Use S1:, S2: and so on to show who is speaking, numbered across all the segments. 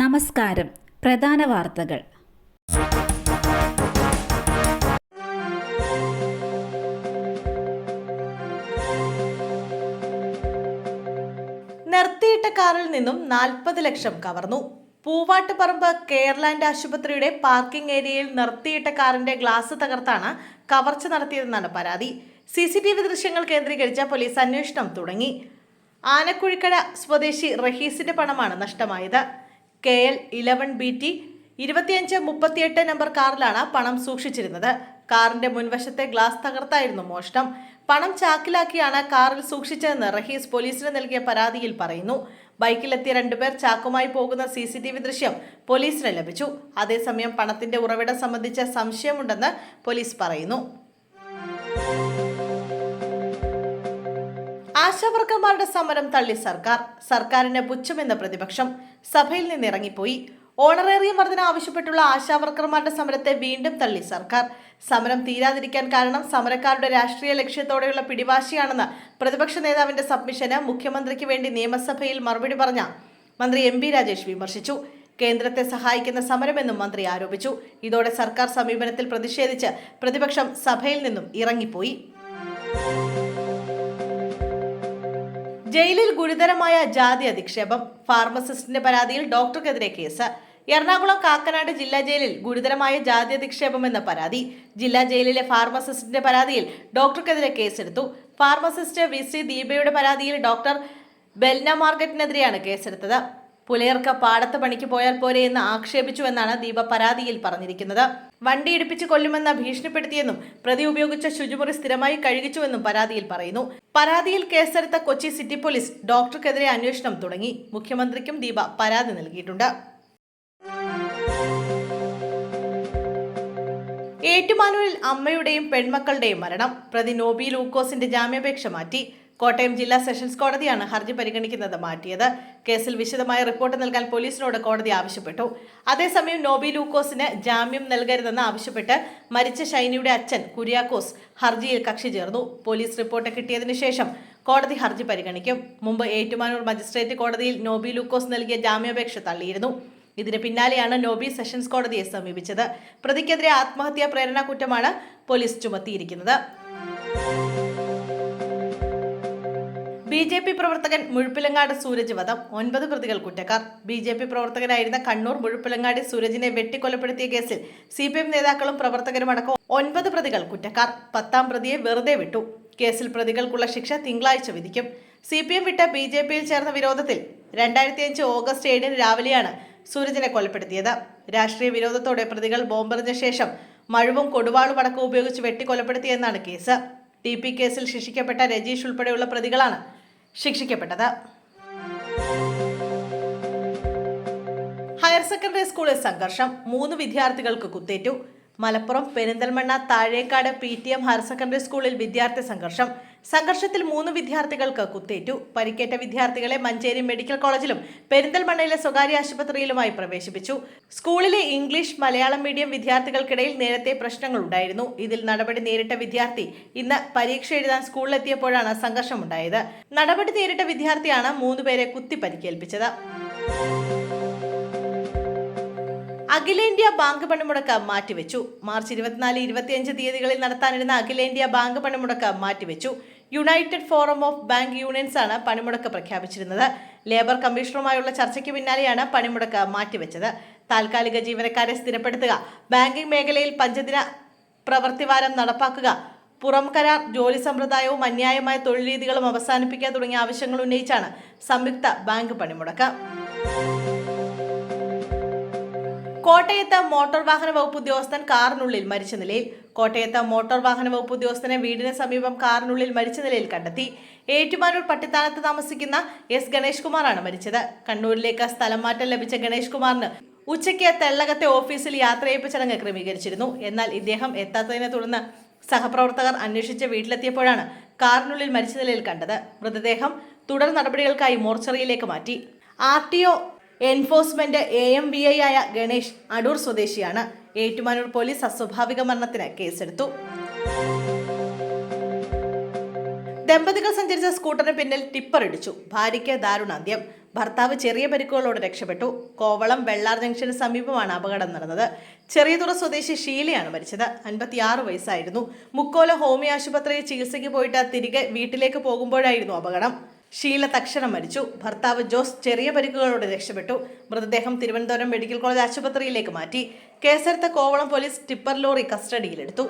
S1: നമസ്കാരം. പ്രധാന വാർത്തകൾ.
S2: നിർത്തിയിട്ട കാറിൽ നിന്നും നാൽപ്പത് ലക്ഷം കവർന്നു. പൂവാട്ടുപറമ്പ് കെയർലാൻഡ് ആശുപത്രിയുടെ പാർക്കിംഗ് ഏരിയയിൽ നിർത്തിയിട്ട കാറിന്റെ ഗ്ലാസ് തകർത്താണ് കവർച്ച നടത്തിയതെന്നാണ് പരാതി. സി സി ടി വി ദൃശ്യങ്ങൾ കേന്ദ്രീകരിച്ച പോലീസ് അന്വേഷണം തുടങ്ങി. ആനക്കുഴിക്കട സ്വദേശി റഹീസിന്റെ പണമാണ് നഷ്ടമായത്. K L eleven B T ഇരുപത്തിയഞ്ച് മുപ്പത്തിയെട്ട് നമ്പർ കാറിലാണ് പണം സൂക്ഷിച്ചിരുന്നത്. കാറിന്റെ മുൻവശത്തെ ഗ്ലാസ് തകർത്തായിരുന്നു മോഷണം. പണം ചാക്കിലാക്കിയാണ് കാറിൽ സൂക്ഷിച്ചതെന്ന് റഹീസ് പോലീസിന് നൽകിയ പരാതിയിൽ പറയുന്നു. ബൈക്കിലെത്തിയ രണ്ടുപേർ ചാക്കുമായി പോകുന്ന സി സി ടി വി ദൃശ്യം പോലീസിന് ലഭിച്ചു. അതേസമയം പണത്തിന്റെ ഉറവിടം സംബന്ധിച്ച സംശയമുണ്ടെന്ന് പോലീസ് പറയുന്നു. ആശാവർക്കർമാരുടെ സമരം തള്ളി സർക്കാർ. സർക്കാരിന് പുച്ഛമെന്ന പ്രതിപക്ഷം സഭയിൽ നിന്ന് ഇറങ്ങിപ്പോയി. ഓണറേറിയം വർധന ആവശ്യപ്പെട്ടുള്ള ആശാവർക്കർമാരുടെ സമരത്തെ വീണ്ടും തള്ളി സർക്കാർ. സമരം തീരാതിരിക്കാൻ കാരണം സമരക്കാരുടെ രാഷ്ട്രീയ ലക്ഷ്യത്തോടെയുള്ള പിടിവാശിയാണെന്ന് പ്രതിപക്ഷ നേതാവിന്റെ സബ്മിഷന് മുഖ്യമന്ത്രിക്ക് വേണ്ടി നിയമസഭയിൽ മറുപടി പറഞ്ഞ മന്ത്രി എം പി രാജേഷ് വിമർശിച്ചു. കേന്ദ്രത്തെ സഹായിക്കുന്ന സമരമെന്നും മന്ത്രി ആരോപിച്ചു. ഇതോടെ സർക്കാർ സമീപനത്തിൽ പ്രതിഷേധിച്ച് പ്രതിപക്ഷം സഭയിൽ നിന്നും ഇറങ്ങിപ്പോയി. ജയിലിൽ ഗുരുതരമായ ജാതി അധിക്ഷേപം. ഫാർമസിസ്റ്റിന്റെ പരാതിയിൽ ഡോക്ടർക്കെതിരെ കേസ്. എറണാകുളം കാക്കനാട് ജില്ലാ ജയിലിൽ ഗുരുതരമായ ജാതി അധിക്ഷേപം എന്ന പരാതി. ജില്ലാ ജയിലിലെ ഫാർമസിസ്റ്റിന്റെ പരാതിയിൽ ഡോക്ടർക്കെതിരെ കേസെടുത്തു. ഫാർമസിസ്റ്റ് വി സി ദീപയുടെ പരാതിയിൽ ഡോക്ടർ ബെൽന മാർക്കറ്റിനെതിരെയാണ് കേസെടുത്തത്. പുലയർക്ക് പാടത്ത് പണിക്ക് പോയാൽ പോരെ എന്ന് ആക്ഷേപിച്ചു എന്നാണ് ദീപ പരാതിയിൽ പറഞ്ഞിരിക്കുന്നത്. വണ്ടി ഇടിപ്പിച്ച് കൊല്ലുമെന്ന് ഭീഷണിപ്പെടുത്തിയെന്നും പ്രതി ഉപയോഗിച്ച ശുചിമുറി സ്ഥിരമായി കഴുകിച്ചുവെന്നും പരാതിയിൽ പറയുന്നു. പരാതിയിൽ കേസെടുത്ത കൊച്ചി സിറ്റി പോലീസ് ഡോക്ടർക്കെതിരെ അന്വേഷണം തുടങ്ങി. മുഖ്യമന്ത്രിക്കും ദീപ പരാതി നൽകിയിട്ടുണ്ട്. ഏറ്റുമാനൂരിൽ അമ്മയുടെയും പെൺമക്കളുടെയും മരണം. പ്രതി നോബി ലൂക്കോസിന്റെ ജാമ്യാപേക്ഷ മാറ്റി. കോട്ടയം ജില്ലാ സെഷൻസ് കോടതിയാണ് ഹർജി പരിഗണിക്കുന്നത് മാറ്റിയത്. കേസിൽ വിശദമായ റിപ്പോർട്ട് നൽകാൻ പോലീസിനോട് കോടതി ആവശ്യപ്പെട്ടു. അതേസമയം നോബി ലൂക്കോസിന് ജാമ്യം നൽകരുതെന്ന് ആവശ്യപ്പെട്ട് മരിച്ച ഷൈനിയുടെ അച്ഛൻ കുര്യാക്കോസ് ഹർജിയിൽ കക്ഷി ചേർന്നു. പോലീസ് റിപ്പോർട്ട് കിട്ടിയതിനു ശേഷം കോടതി ഹർജി പരിഗണിക്കും. മുമ്പ് ഏറ്റുമാനൂർ മജിസ്ട്രേറ്റ് കോടതിയിൽ നോബി ലൂക്കോസ് നൽകിയ ജാമ്യാപേക്ഷ തള്ളിയിരുന്നു. ഇതിന് പിന്നാലെയാണ് നോബി സെഷൻസ് കോടതിയെ സമീപിച്ചത്. പ്രതിക്കെതിരെ ആത്മഹത്യാ പ്രേരണ കുറ്റമാണ് പോലീസ് ചുമത്തിയിരിക്കുന്നത്. ബി ജെ പി പ്രവർത്തകൻ മുഴുപ്പിലങ്ങാട് സൂരജ് വധം. ഒൻപത് പ്രതികൾ കുറ്റക്കാർ. ബി ജെ പി പ്രവർത്തകനായിരുന്ന കണ്ണൂർ മുഴുപ്പിലങ്ങാടി സൂരജിനെ വെട്ടിക്കൊലപ്പെടുത്തിയ കേസിൽ സി പി എം നേതാക്കളും പ്രവർത്തകരും അടക്കം ഒൻപത് പ്രതികൾ കുറ്റക്കാർ. പത്താം പ്രതിയെ വെറുതെ വിട്ടു. കേസിൽ പ്രതികൾക്കുള്ള ശിക്ഷ തിങ്കളാഴ്ച വിധിക്കും. സി പി എം വിട്ട ബി ജെ പിയിൽ ചേർന്ന വിരോധത്തിൽ രണ്ടായിരത്തി അഞ്ച് ഓഗസ്റ്റ് ഏഴിന് രാവിലെയാണ് സൂരജിനെ കൊലപ്പെടുത്തിയത്. രാഷ്ട്രീയ വിരോധത്തോടെ പ്രതികൾ ബോംബെറിഞ്ഞ ശേഷം മഴുവും കൊടുവാളും അടക്കം ഉപയോഗിച്ച് വെട്ടിക്കൊലപ്പെടുത്തിയെന്നാണ് കേസ്. ടി പി കേസിൽ ശിക്ഷിക്കപ്പെട്ട രജീഷ് ഉൾപ്പെടെയുള്ള പ്രതികളാണ് ശിക്ഷിക്കപ്പെട്ടത്. ഹയർ സെക്കൻഡറി സ്കൂളിൽ സംഘർഷം. മൂന്ന് വിദ്യാർത്ഥികൾക്ക് കുത്തേറ്റു. Malappuram Perinthalmanna Thazhekkad P T M higher secondary സ്കൂളിൽ വിദ്യാർത്ഥി സംഘർഷം. സംഘർഷത്തിൽ മൂന്ന് വിദ്യാർത്ഥികൾക്ക് കുത്തേറ്റു. പരിക്കേറ്റ വിദ്യാർത്ഥികളെ മഞ്ചേരി മെഡിക്കൽ കോളേജിലും പെരിന്തൽമണ്ണയിലെ സ്വകാര്യ ആശുപത്രിയിലുമായി പ്രവേശിപ്പിച്ചു. സ്കൂളിലെ ഇംഗ്ലീഷ് മലയാളം മീഡിയം വിദ്യാർത്ഥികൾക്കിടയിൽ നേരത്തെ പ്രശ്നങ്ങൾ ഉണ്ടായിരുന്നു. ഇതിൽ നടപടി നേരിട്ട വിദ്യാർത്ഥി ഇന്ന് പരീക്ഷ എഴുതാൻ സ്കൂളിലെത്തിയപ്പോഴാണ് സംഘർഷമുണ്ടായത്. നടപടി നേരിട്ട വിദ്യാർത്ഥിയാണ് മൂന്നുപേരെ കുത്തി പരിക്കേൽപ്പിച്ചത് അഖിലേന്ത്യാ ബാങ്ക് പണിമുടക്ക് മാറ്റിവെച്ചു. മാർച്ച് ഇരുപത്തിനാല് ഇരുപത്തിയഞ്ച് തീയതികളിൽ നടത്താനിരുന്ന അഖിലേന്ത്യാ ബാങ്ക് പണിമുടക്ക് മാറ്റിവെച്ചു. United forum of bank unions ആണ് പണിമുടക്ക് പ്രഖ്യാപിച്ചിരുന്നത്. ലേബർ കമ്മീഷണറുമായുള്ള ചർച്ചയ്ക്ക് പിന്നാലെയാണ് പണിമുടക്ക് മാറ്റിവെച്ചത്. താൽക്കാലിക ജീവനക്കാരെ സ്ഥിരപ്പെടുത്തുക ബാങ്കിംഗ് മേഖലയിൽ പഞ്ചദിന പ്രവൃത്തിവാരം നടപ്പാക്കുക പുറം കരാർ ജോലി സമ്പ്രദായവും അന്യായമായ തൊഴിൽ രീതികളും അവസാനിപ്പിക്കുക തുടങ്ങിയ ആവശ്യങ്ങൾ ഉന്നയിച്ചാണ് സംയുക്ത ബാങ്ക് പണിമുടക്ക്. കോട്ടയത്ത് മോട്ടോർ വാഹന വകുപ്പ് ഉദ്യോഗസ്ഥൻ കാറിനുള്ളിൽ മരിച്ച നിലയിൽ കോട്ടയത്ത് മോട്ടോർ വാഹന വകുപ്പ് ഉദ്യോഗസ്ഥനെ വീടിന് സമീപം കാറിനുള്ളിൽ മരിച്ച നിലയിൽ കണ്ടെത്തി. ഏറ്റുമാനൂർ പട്ടിത്താനത്ത് താമസിക്കുന്ന എസ് ഗണേഷ് കുമാറാണ് മരിച്ചത്. കണ്ണൂരിലേക്ക് സ്ഥലം മാറ്റം ലഭിച്ച ഗണേഷ് കുമാറിന് ഉച്ചയ്ക്ക് തെള്ളകത്തെ ഓഫീസിൽ യാത്രയപ്പ് ചടങ്ങ് ക്രമീകരിച്ചിരുന്നു. എന്നാൽ ഇദ്ദേഹം എത്താത്തതിനെ തുടർന്ന് സഹപ്രവർത്തകർ അന്വേഷിച്ച് വീട്ടിലെത്തിയപ്പോഴാണ് കാറിനുള്ളിൽ മരിച്ച നിലയിൽ കണ്ടത്. മൃതദേഹം തുടർ നടപടികൾക്കായി മോർച്ചറിയിലേക്ക് മാറ്റി. R T O enforcement A M V I ആയ ഗണേഷ് അടൂർ സ്വദേശിയാണ്. ഏറ്റുമാനൂർ പോലീസ് അസ്വാഭാവിക മരണത്തിന് കേസെടുത്തു. ദമ്പതികൾ സഞ്ചരിച്ച സ്കൂട്ടറിന് പിന്നിൽ ടിപ്പർ ഇടിച്ചു. ഭാര്യയ്ക്ക് ദാരുണാന്ത്യം. ഭർത്താവ് ചെറിയ പരിക്കുകളോട് രക്ഷപ്പെട്ടു. കോവളം വെള്ളാർ ജംഗ്ഷന് സമീപമാണ് അപകടം നടന്നത്. ചെറിയതുറ സ്വദേശി ഷീലയാണ് മരിച്ചത്. അൻപത്തിയാറ് വയസ്സായിരുന്നു. മുക്കോല ഹോമിയോ ആശുപത്രിയിൽ ചികിത്സയ്ക്ക് പോയിട്ട് തിരികെ വീട്ടിലേക്ക് പോകുമ്പോഴായിരുന്നു അപകടം. ഷീല തക്ഷണം മരിച്ചു. ഭർത്താവ് ജോസ് ചെറിയ പരിക്കുകളോടെ രക്ഷപ്പെട്ടു. മൃതദേഹം തിരുവനന്തപുരം മെഡിക്കൽ കോളേജ് ആശുപത്രിയിലേക്ക് മാറ്റി. കേസെടുത്ത കോവളം പോലീസ് ടിപ്പർ ലോറി കസ്റ്റഡിയിലെടുത്തു.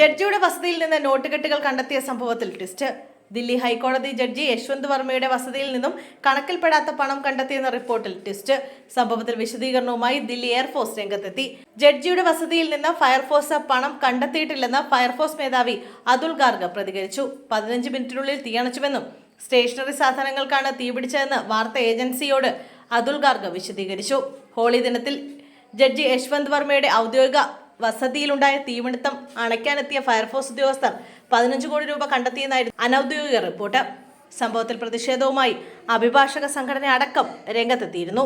S2: ജഡ്ജിയുടെ വസതിയിൽ നിന്ന് നോട്ടുകെട്ടുകൾ കണ്ടെത്തിയ സംഭവത്തിൽ ട്വിസ്റ്റ്. ദില്ലി ഹൈക്കോടതി ജഡ്ജി യശ്വന്ത് വർമ്മയുടെ വസതിയിൽ നിന്നും കണക്കിൽപ്പെടാത്ത പണം കണ്ടെത്തിയെന്ന റിപ്പോർട്ടിൽ ട്വിസ്റ്റ്. സംഭവത്തിൽ വിശദീകരണവുമായി ദില്ലി എയർഫോഴ്സ് രംഗത്തെത്തി. ജഡ്ജിയുടെ വസതിയിൽ നിന്ന് ഫയർഫോഴ്സ് പണം കണ്ടെത്തിയിട്ടില്ലെന്ന് ഫയർഫോഴ്സ് മേധാവി അതുൽ ഗാർഗ് പ്രതികരിച്ചു. പതിനഞ്ച് മിനിറ്റിനുള്ളിൽ തീയണച്ചുവെന്നും സ്റ്റേഷനറി സാധനങ്ങൾക്കാണ് തീപിടിച്ചതെന്ന് വാർത്ത ഏജൻസിയോട് അതുൽ ഗാർഗ് വിശദീകരിച്ചു. ഹോളി ദിനത്തിൽ ജഡ്ജി യശ്വന്ത് വർമ്മയുടെ ഔദ്യോഗിക വസതിയിലുണ്ടായ തീപിടുത്തം അണയ്ക്കാനെത്തിയ ഫയർഫോഴ്സ് ഉദ്യോഗസ്ഥർ പതിനഞ്ച് കോടി രൂപ കണ്ടെത്തിയെന്നായിരുന്നു അനൌദ്യോഗിക റിപ്പോർട്ട്. സംഭവത്തിൽ പ്രതിഷേധവുമായി അഭിഭാഷക സംഘടന അടക്കം രംഗത്തെത്തിയിരുന്നു.